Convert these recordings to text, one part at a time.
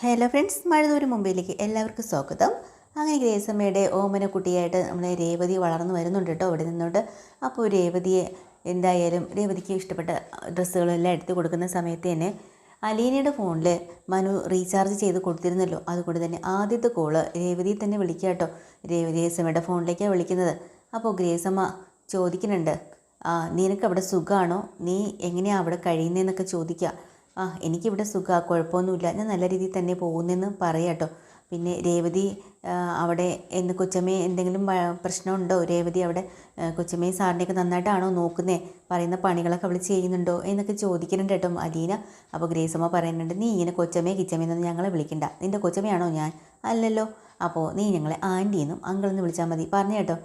Hello friends മഴതൂര് മുമ്പിലേക്ക് എല്ലാവർക്കും സ്വാഗതം. അങ്ങനെ ഗ്രേസമ്മയുടെ ഓമന കുട്ടിയായിട്ട് നമ്മുടെ രേവതി വളർന്നു വരുന്നുണ്ട് കേട്ടോ അവിടെ നിന്നോട്ട് അപ്പോൾ രേവതിയെ എന്തായാലും രേവതിക്ക് ഇഷ്ടപ്പെട്ട ഡ്രസ്സുകളെല്ലാം എടുത്തു കൊടുക്കുന്ന സമയത്ത് തന്നെ അലീനയുടെ ഫോണിൽ മനു റീചാർജ് ചെയ്ത് കൊടുത്തിരുന്നല്ലോ. അതുകൊണ്ട് തന്നെ ആദ്യത്തെ കോൾ രേവതിയെ തന്നെ വിളിക്കുക കേട്ടോ. രേവതി ഗ്രേസമ്മയുടെ ഫോണിലേക്കാണ് വിളിക്കുന്നത്. അപ്പോൾ ഗ്രേസമ്മ ചോദിക്കുന്നുണ്ട് നിനക്ക് അവിടെ സുഖമാണോ നീ എങ്ങനെയാണ് അവിടെ കഴിയുന്നതെന്നൊക്കെ ചോദിക്കുക. ആ എനിക്കിവിടെ സുഖമാണ് കുഴപ്പമൊന്നുമില്ല. ഞാൻ നല്ല രീതിയിൽ തന്നെ പോകുന്നെന്ന് പറയാട്ടോ പിന്നെ രേവതി അവിടെ എന്ന് കൊച്ചമ്മയെ എന്തെങ്കിലും പ്രശ്നമുണ്ടോ? രേവതി അവിടെ കൊച്ചമ്മയും സാറിനെയൊക്കെ നന്നായിട്ടാണോ നോക്കുന്നത് പറയുന്ന പണികളൊക്കെ അവൾ ചെയ്യുന്നുണ്ടോ? എന്നൊക്കെ ചോദിക്കുന്നുണ്ട് കേട്ടോ. അലീന അപ്പോൾ ഗ്രേസമ്മ പറയുന്നുണ്ട് നീ ഇങ്ങനെ കൊച്ചമ്മയെ കിച്ചമ്മയെന്നൊന്നും ഞങ്ങളെ വിളിക്കണ്ട. നിന്റെ കൊച്ചമ്മയാണോ ഞാൻ? അല്ലല്ലോ. അപ്പോൾ നീ ഞങ്ങളെ ആന്റിയെന്നും അങ്കിളെന്ന് വിളിച്ചാൽ മതി. പറഞ്ഞു കേട്ടോ.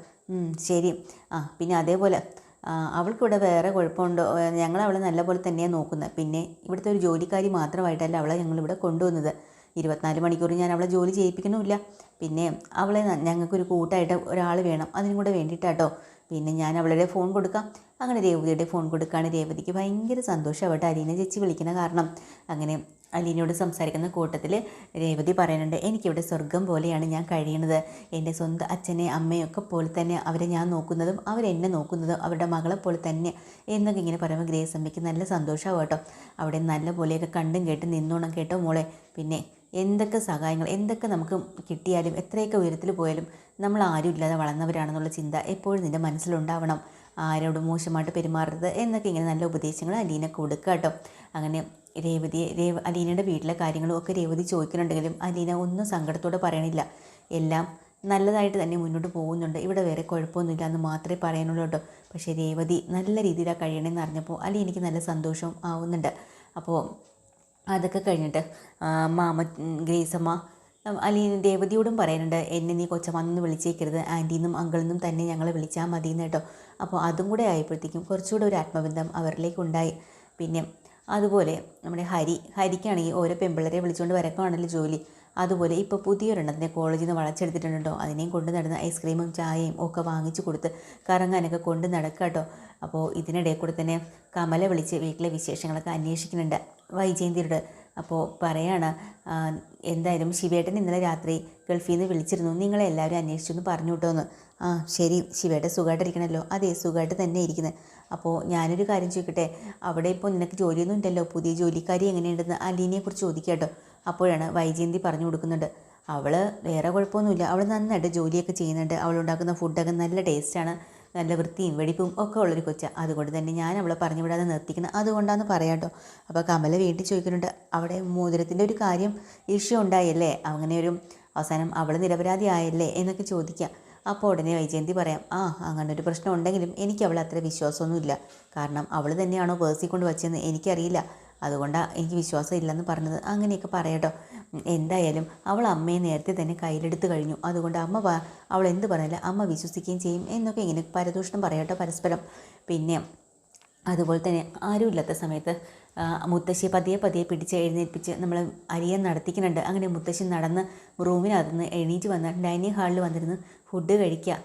ശരി. ആ പിന്നെ അതേപോലെ അവൾക്കിവിടെ വേറെ കുഴപ്പമുണ്ടോ? ഞങ്ങൾ അവളെ നല്ലപോലെ തന്നെയാണ് നോക്കുന്നത്. പിന്നെ ഇവിടുത്തെ ഒരു ജോലിക്കാരി മാത്രമായിട്ടല്ല അവളെ ഞങ്ങളിവിടെ കൊണ്ടുവന്നത്. ഇരുപത്തിനാല് മണിക്കൂർ ഞാൻ അവളെ ജോലി ചെയ്യിപ്പിക്കണമില്ല പിന്നെ അവളെ ഞങ്ങൾക്കൊരു കൂട്ടായിട്ട് ഒരാൾ വേണം. അതിനും കൂടെ വേണ്ടിയിട്ടാട്ടോ. പിന്നെ ഞാൻ അവളുടെ ഫോൺ കൊടുക്കാം. അങ്ങനെ രേവതിയുടെ ഫോൺ കൊടുക്കുകയാണ് രേവതിക്ക് ഭയങ്കര സന്തോഷമാവട്ടെ. അരീന ചേച്ചി വിളിക്കുന്ന കാരണം. അങ്ങനെ അലീനയോട് സംസാരിക്കുന്ന കൂട്ടത്തിൽ രേവതി പറയുന്നുണ്ട് എനിക്കിവിടെ സ്വർഗം പോലെയാണ് ഞാൻ കഴിയുന്നത് എന്റെ സ്വന്തം അച്ഛനെ അമ്മയൊക്കെ പോലെ തന്നെ അവരെ ഞാൻ നോക്കുന്നതും അവരെന്നെ നോക്കുന്നതും അവരുടെ മകളെ പോലെ തന്നെ. എന്നൊക്കെ ഇങ്ങനെ പറയുമ്പോൾ ഗ്രേസ് അമ്മയ്ക്ക് നല്ല സന്തോഷമാവും കേട്ടോ. അവിടെ നല്ല പോലെയൊക്കെ കണ്ടും കേട്ടും നിന്നോണം കേട്ടോ മോളെ. പിന്നെ എന്തൊക്കെ സഹായങ്ങൾ എന്തൊക്കെ നമുക്ക് കിട്ടിയാലും എത്രയൊക്കെ ഉയരത്തിൽ പോയാലും നമ്മൾ ആരും ഇല്ലാതെ വളർന്നവരാണെന്നുള്ള ചിന്ത എപ്പോഴും നിന്റെ മനസ്സിലുണ്ടാവണം. ആരോടും മോശമായിട്ട് പെരുമാറരുത് എന്നൊക്കെ ഇങ്ങനെ നല്ല ഉപദേശങ്ങൾ അലീനൊക്കെ കൊടുക്കുക കേട്ടോ. അങ്ങനെ രേവതിയെ രേവ അലീനയുടെ വീട്ടിലെ കാര്യങ്ങളും ഒക്കെ രേവതി ചോദിക്കുന്നുണ്ടെങ്കിലും അലീന ഒന്നും സങ്കടത്തോടെ പറയണില്ല. എല്ലാം നല്ലതായിട്ട് തന്നെ മുന്നോട്ട് പോകുന്നുണ്ട്. ഇവിടെ വേറെ കുഴപ്പമൊന്നുമില്ല എന്ന് മാത്രമേ പറയാനുള്ളൂ കേട്ടോ. പക്ഷേ രേവതി നല്ല രീതിയിലാണ് കഴിയണമെന്ന് അറിഞ്ഞപ്പോൾ അലി എനിക്ക് നല്ല സന്തോഷം ആവുന്നുണ്ട്. അപ്പോൾ അതൊക്കെ കഴിഞ്ഞിട്ട് മാമ ഗ്രേസമ്മ അലി രേവതിയോടും പറയുന്നുണ്ട് എന്നെ നീ കൊച്ചമ്മന്ന് വിളിച്ചേക്കരുത്. ആന്റീന്നും അങ്കിളിന്നും തന്നെ ഞങ്ങളെ വിളിച്ചാൽ മതിയെന്ന് കേട്ടോ. അപ്പോൾ അതും കൂടെ ആയപ്പോഴത്തേക്കും കുറച്ചുകൂടെ ഒരു ആത്മബന്ധം അവരിലേക്കുണ്ടായി പിന്നെ അതുപോലെ നമ്മുടെ ഹരി ഹരിക്കാണെങ്കിൽ ഓരോ പെമ്പിള്ളരെ വിളിച്ചുകൊണ്ട് വരക്കാണല്ലോ ജോലി. അതുപോലെ ഇപ്പോൾ പുതിയൊരെണ്ണത്തിനെ കോളേജിൽ നിന്ന് വളച്ചെടുത്തിട്ടുണ്ടോ അതിനെയും കൊണ്ട് നടന്ന് ഐസ്ക്രീമും ചായയും ഒക്കെ വാങ്ങിച്ചു കൊടുത്ത് കറങ്ങാനൊക്കെ കൊണ്ട് നടക്കുക കേട്ടോ അപ്പോൾ ഇതിനിടയിൽ കൂടെ തന്നെ കമല വിളിച്ച് വീട്ടിലെ വിശേഷങ്ങളൊക്കെ അന്വേഷിക്കുന്നുണ്ട് വൈജയന്തിയോട്. അപ്പോൾ പറയാണ് എന്തായാലും ശിവേട്ടൻ ഇന്നലെ രാത്രി ഗൾഫിൽ നിന്ന് വിളിച്ചിരുന്നു. നിങ്ങളെ എല്ലാവരും അന്വേഷിച്ചൊന്ന് പറഞ്ഞു കിട്ടുമെന്ന് ആ ശരി ശിവേട്ടൻ സുഖമായിട്ടിരിക്കണമല്ലോ അതെ സുഖമായിട്ട് തന്നെ ഇരിക്കുന്നത് അപ്പോൾ ഞാനൊരു കാര്യം ചോദിക്കട്ടെ? അവിടെ ഇപ്പോൾ നിനക്ക് ജോലിയൊന്നും ഇല്ലല്ലോ. പുതിയ ജോലിക്കാരി എങ്ങനെയുണ്ടെന്ന് അലീനയെക്കുറിച്ച് ചോദിക്കുക കേട്ടോ. അപ്പോഴാണ് വൈജയന്തി പറഞ്ഞു കൊടുക്കുന്നുണ്ട് അവൾ വേറെ കുഴപ്പമൊന്നുമില്ല. അവൾ നന്നായിട്ട് ജോലിയൊക്കെ ചെയ്യുന്നുണ്ട്. അവൾ അവളുണ്ടാക്കുന്ന ഫുഡൊക്കെ നല്ല ടേസ്റ്റാണ് നല്ല വൃത്തിയും വെടിപ്പും ഒക്കെ ഉള്ളൊരു കൊച്ച. അതുകൊണ്ട് തന്നെ ഞാൻ അവളെ പറഞ്ഞു വിടാതെ നിർത്തിക്കുന്നത് അതുകൊണ്ടാണെന്ന് പറയാം കേട്ടോ. അപ്പോൾ കമല വീണ്ടും ചോദിക്കുന്നുണ്ട്. അവിടെ മോതിരത്തിന്റെ ഒരു കാര്യം ഇഷ്യൂ ഉണ്ടായല്ലേ? അങ്ങനെ ഒരു അവസാനം അവൾ നിരപരാധി ആയല്ലേ എന്നൊക്കെ ചോദിക്കാം. അപ്പോൾ ഉടനെ വൈജയന്തി പറയാം ആ അങ്ങനെ ഒരു പ്രശ്നം ഉണ്ടെങ്കിലും എനിക്ക് അവൾ അത്ര വിശ്വാസമൊന്നുമില്ല. കാരണം അവൾ തന്നെയാണോ പേഴ്സി കൊണ്ട് വച്ചതെന്ന് എനിക്കറിയില്ല. അതുകൊണ്ടാണ് എനിക്ക് വിശ്വാസം ഇല്ലെന്ന് പറഞ്ഞത്. അങ്ങനെയൊക്കെ പറയട്ടോ. എന്തായാലും അവൾ അമ്മയെ നേരത്തെ തന്നെ കയ്യിലെടുത്ത് കഴിഞ്ഞു. അതുകൊണ്ട് അമ്മ അവൾ എന്ത് പറഞ്ഞാലും അമ്മ വിശ്വസിക്കുകയും ചെയ്യും എന്നൊക്കെ ഇങ്ങനെ പരദൂഷണം പറയട്ടോ പരസ്പരം. പിന്നെ അതുപോലെ തന്നെ ആരുമില്ലാത്ത സമയത്ത് മുത്തശ്ശി പതിയെ പതിയെ പിടിച്ച് എഴുന്നേൽപ്പിച്ച് നമ്മൾ അരിയെ നടത്തിക്കുന്നുണ്ട്. അങ്ങനെ മുത്തശ്ശി നടന്ന് റൂമിനകത്തുനിന്ന് എണീറ്റ് വന്ന് ഡൈനിങ് ഹാളിൽ വന്നിരുന്ന് ഫുഡ് കഴിക്കുക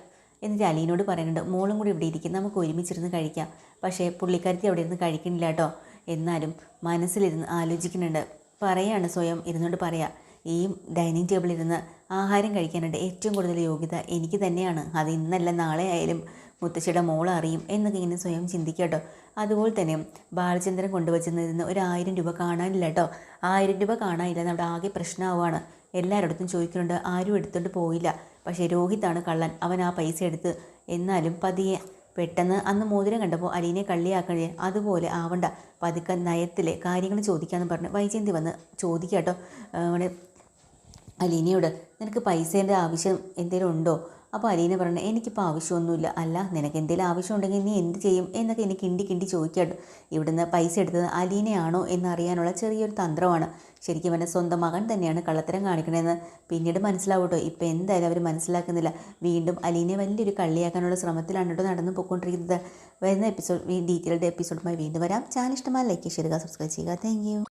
എന്നിട്ട് അലീനോട് പറയുന്നുണ്ട് മോളും കൂടി ഇവിടെ ഇരിക്കും നമുക്ക് ഒരുമിച്ചിരുന്ന് കഴിക്കാം. പക്ഷേ പുള്ളിക്കാരത്തി അവിടെ ഇരുന്ന് കഴിക്കുന്നില്ല കേട്ടോ. എന്നാലും മനസ്സിലിരുന്ന് ആലോചിക്കുന്നുണ്ട്. പറയാണ് സ്വയം ഇരുന്നുകൊണ്ട് പറയാം ഈ ഡൈനിങ് ടേബിളിൽ ഇരുന്ന് ആഹാരം കഴിക്കാനായിട്ട് ഏറ്റവും കൂടുതൽ യോഗ്യത എനിക്ക് തന്നെയാണ്. അത് ഇന്നല്ല നാളെ ആയാലും മുത്തശ്ശിയുടെ മോൾ അറിയും എന്നൊക്കെ ഇങ്ങനെ സ്വയം ചിന്തിക്കട്ടോ അതുപോലെ തന്നെ ബാലചന്ദ്രൻ കൊണ്ടുവച്ചിരുന്ന ഒരു ആയിരം രൂപ കാണാനില്ല കേട്ടോ. ആയിരം രൂപ കാണാനില്ല നമ്മുടെ ആകെ പ്രശ്നമാവാണ് എല്ലാവരുടെ ചോദിക്കുന്നുണ്ട് ആരും എടുത്തുകൊണ്ട് പോയില്ല. പക്ഷേ രോഹിത്താണ് കള്ളൻ. അവൻ ആ പൈസ എടുത്ത് എന്നാലും പതിയെ പെട്ടെന്ന് അന്ന് മോതിരം കണ്ടപ്പോൾ അലീനെ കള്ളിയാക്കണേ അതുപോലെ ആവണ്ട. പതുക്കെ നയത്തിലെ കാര്യങ്ങൾ ചോദിക്കാമെന്ന് പറഞ്ഞ് വൈജയന്തി വന്ന് ചോദിക്കാട്ടോ അവിടെ അലീനയോട് നിനക്ക് പൈസേന്റെ ആവശ്യം എന്തെങ്കിലും ഉണ്ടോ? അപ്പോൾ അലീന പറഞ്ഞു എനിക്കിപ്പോൾ ആവശ്യമൊന്നുമില്ല. അല്ല നിനക്ക് എന്തെങ്കിലും ആവശ്യമുണ്ടെങ്കിൽ നീ എന്ത് ചെയ്യും? എന്നൊക്കെ എനിക്ക് കിണ്ടി കിണ്ടി ചോദിക്കാണ്ട് ഇവിടുന്ന് പൈസ എടുത്തത് അലീനയാണോ എന്നറിയാനുള്ള ചെറിയൊരു തന്ത്രമാണ്. ശരിക്കും അവന്റെ സ്വന്തം മകൻ തന്നെയാണ് കള്ളത്തരം കാണിക്കണമെന്ന് പിന്നീട് മനസ്സിലാവട്ടോ ഇപ്പോൾ എന്തായാലും അവർ മനസ്സിലാക്കുന്നില്ല. വീണ്ടും അലീനെ വലിയൊരു കള്ളിയാക്കാനുള്ള ശ്രമത്തിലാണ് കേട്ടോ നടന്നു പോയിക്കൊണ്ടിരിക്കുന്നത്. വരുന്ന എപ്പിസോഡ് ഡീറ്റെയിൽഡ് എപ്പിസോഡുമായി വീണ്ടും വരാം. ചാനൽ ഇഷ്ടമായി ലൈക്ക് ചെയ്യുക സബ്സ്ക്രൈബ് ചെയ്യുക. താങ്ക്